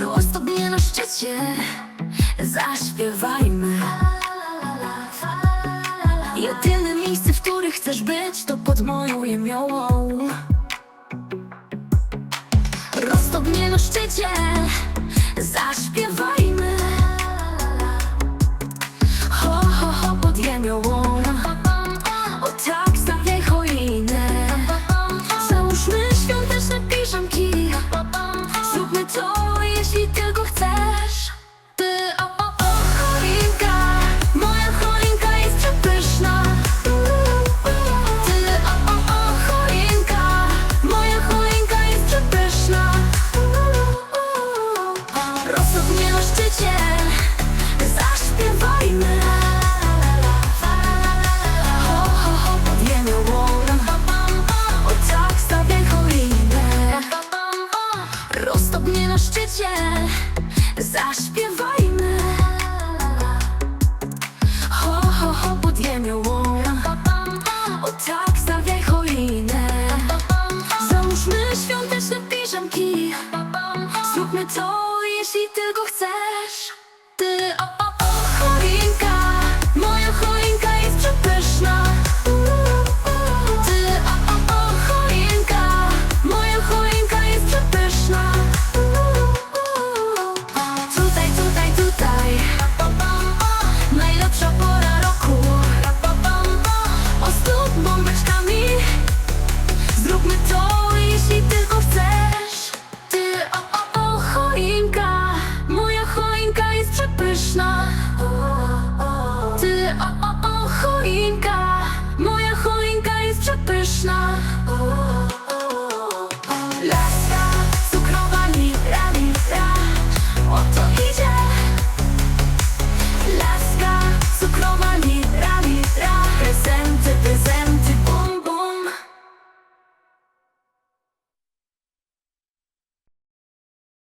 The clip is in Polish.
Roztopnie na szczycie. Zaśpiewajmy. Jedyne miejsce, w którym chcesz być To pod moją jemiołą. Roztopnie na szczycie. Zaśpiewajmy szczycie zaśpiewajmy. Ho, ho, ho, podjemy łom O tak, zawiej choinę. Załóżmy świąteczne piżamki. Zróbmy to, jeśli tylko chcesz. took my toll.